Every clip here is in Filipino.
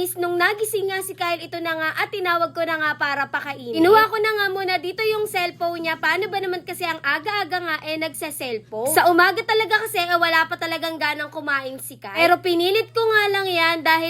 Nakakainis nung nagising nga si Kyle ito na nga at tinawag ko na nga para pakainin. Inuha ko na nga muna dito yung cellphone niya. Paano ba naman kasi ang aga-aga nga eh nagsa-cellphone? Sa umaga talaga kasi eh, wala pa talagang ganang kumain si Kyle. Pero pinilit ko nga lang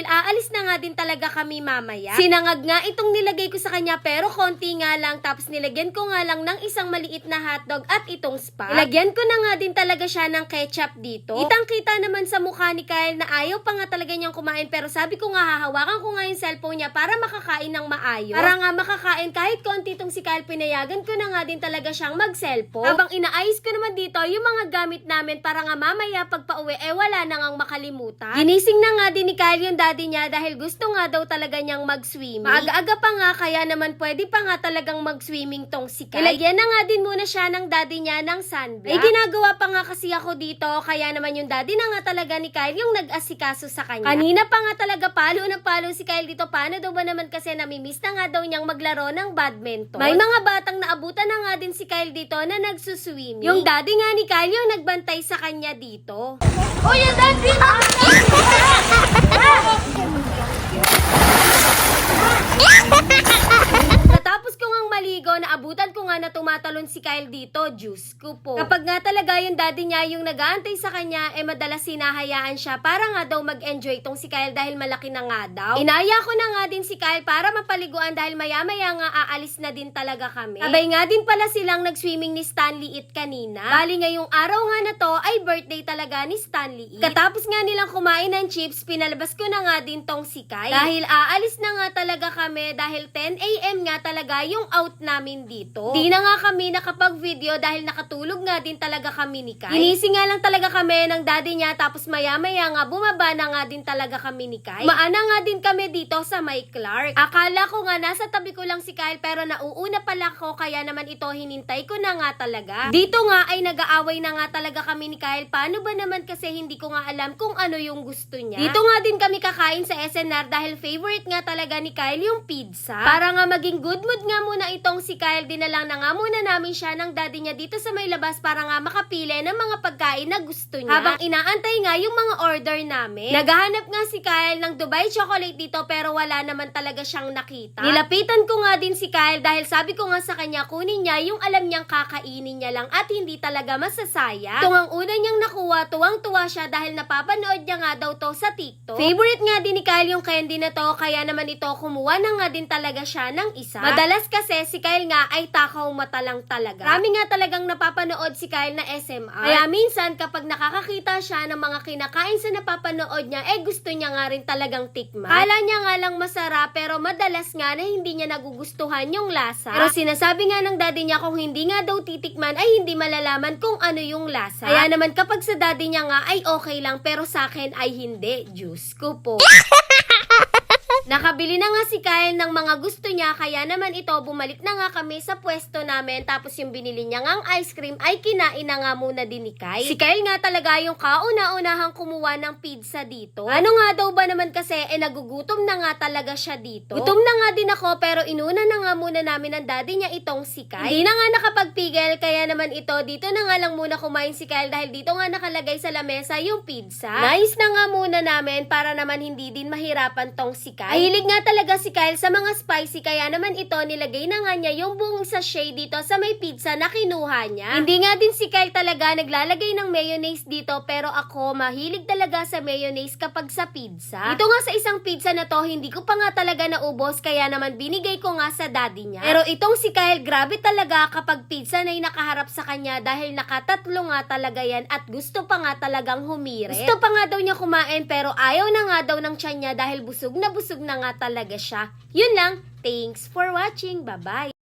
dahil aalis na nga din talaga kami mamaya. Sinangag nga itong nilagay ko sa kanya pero konti nga lang tapos nilagyan ko nga lang ng isang maliit na hotdog at itong spag. Nilagyan ko na nga din talaga siya ng ketchup dito. Kitang-kita naman sa mukha ni Kyle na ayaw pa nga talaga niyang kumain pero sabi ko nga hahawakan ko nga yung cellphone niya para makakain ng maayos. Para nga makakain kahit konti itong si Kyle pinayagan ko na nga din talaga siyang mag-cellphone. Habang inaayos ko naman dito yung mga gamit namin para nga mamaya pag pauwi eh wala na ngang makalimutan. Ginising na nga din ni Kyle yung daddy niya dahil gusto nga daw talaga niyang mag-swimming. Maaga-aga pa nga kaya naman pwede pa nga talagang mag-swimming tong si Kyle. Ilagyan na nga din muna siya ng daddy niya ng sunblock. Ay ginagawa pa nga kasi ako dito kaya naman yung daddy na nga talaga ni Kyle yung nag-asikaso sa kanya. Kanina pa nga talaga palo na palo si Kyle dito. Paano daw ba naman kasi namimiss na nga daw niyang maglaro ng badminton. May mga batang naabutan na nga din si Kyle dito na nagsuswimming. Yung daddy nga ni Kyle yung nagbantay sa kanya dito. Oh, yung daddy! Kyle dito, Diyos ko po. Kapag nga talaga yung daddy niya yung nag-aantay sa kanya, eh madalas sinahayaan siya para nga daw mag-enjoy tong si Kyle dahil malaki na nga daw. Inaya ko na nga din si Kyle para mapaliguan dahil maya-maya nga aalis na din talaga kami. Sabay nga din pala silang nag-swimming ni Stanley It kanina. Bali ngayong araw nga na to ay birthday talaga ni Stanley It. Katapos nga nilang kumain ng chips, pinalabas ko na nga din tong si Kyle. Dahil aalis na nga talaga kami dahil 10 a.m. nga talaga yung out namin dito. Di na nga kami nakapag-video dahil nakatulog nga din talaga kami ni Kai. Ginising nga lang talaga kami ng daddy niya tapos maya-maya nga bumaba na nga din talaga kami ni Kai. Maana nga din kami dito sa May Clark. Akala ko nga nasa tabi ko lang si Kyle pero nauuna pala ko kaya naman ito hinintay ko na nga talaga. Dito nga ay nag-aaway na nga talaga kami ni Kyle. Paano ba naman kasi hindi ko nga alam kung ano yung gusto niya. Dito nga din kami kakain sa SNR dahil favorite nga talaga ni Kyle yung pizza. Para nga maging good mood nga muna itong si Kyle, dinalang na nga muna namin siya ng daddy niya dito sa may labas para nga makapili ng mga pagkain na gusto niya. Habang inaantay nga yung mga order namin. Naghahanap nga si Kyle ng Dubai chocolate dito pero wala naman talaga siyang nakita. Nilapitan ko nga din si Kyle dahil sabi ko nga sa kanya kunin niya yung alam niyang kakainin niya lang at hindi talaga masasaya. Ito ang una niyang nakuha, tuwang-tuwa siya dahil napapanood niya nga daw to sa TikTok. Favorite nga din ni Kyle yung candy na to kaya naman ito kumuha na nga din talaga siya ng isa. Madalas kasi si Kyle nga ay takaw mata lang talaga. Marami nga talagang napapanood si Kyle na SMR. Kaya minsan kapag nakakakita siya ng mga kinakain sa napapanood niya, eh gusto niya nga rin talagang tikman. Kala niya nga lang masarap pero madalas nga na hindi niya nagugustuhan yung lasa. Pero sinasabi nga ng daddy niya kung hindi nga daw titikman ay hindi malalaman kung ano yung lasa. Kaya naman kapag sa daddy niya nga ay okay lang pero sa akin ay hindi. Diyos ko po. Nakabili na nga si Kyle ng mga gusto niya kaya naman ito bumalik na nga kami sa pwesto namin tapos yung binili niya ngang ice cream ay kinain na nga muna din ni Kyle. Si Kyle nga talaga yung kauna-unahang kumuha ng pizza dito. Ano nga daw ba naman kasi eh nagugutom na nga talaga siya dito. Gutom na nga din ako pero inuna na nga muna namin ng daddy niya itong si Kyle. Hindi na nga nakapagpigil kaya naman ito dito na nga lang muna kumain si Kyle dahil dito nga nakalagay sa lamesa yung pizza. Nice na nga muna namin para naman hindi din mahirapan tong si Kyle. Mahilig nga talaga si Kyle sa mga spicy kaya naman ito nilagay na nga niya yung buong sachet dito sa may pizza na kinuha niya. Hindi nga din si Kyle talaga naglalagay ng mayonnaise dito pero ako mahilig talaga sa mayonnaise kapag sa pizza. Ito nga sa isang pizza na to hindi ko pa nga talaga naubos kaya naman binigay ko nga sa daddy niya. Pero itong si Kyle grabe talaga kapag pizza na yung nakaharap sa kanya dahil nakatatlo nga talaga yan at gusto pa nga talagang humire. Gusto pa nga daw niya kumain pero ayaw na nga daw ng tiyan niya dahil busog na busog na nga talaga siya. Yun lang. Thanks for watching. Bye-bye.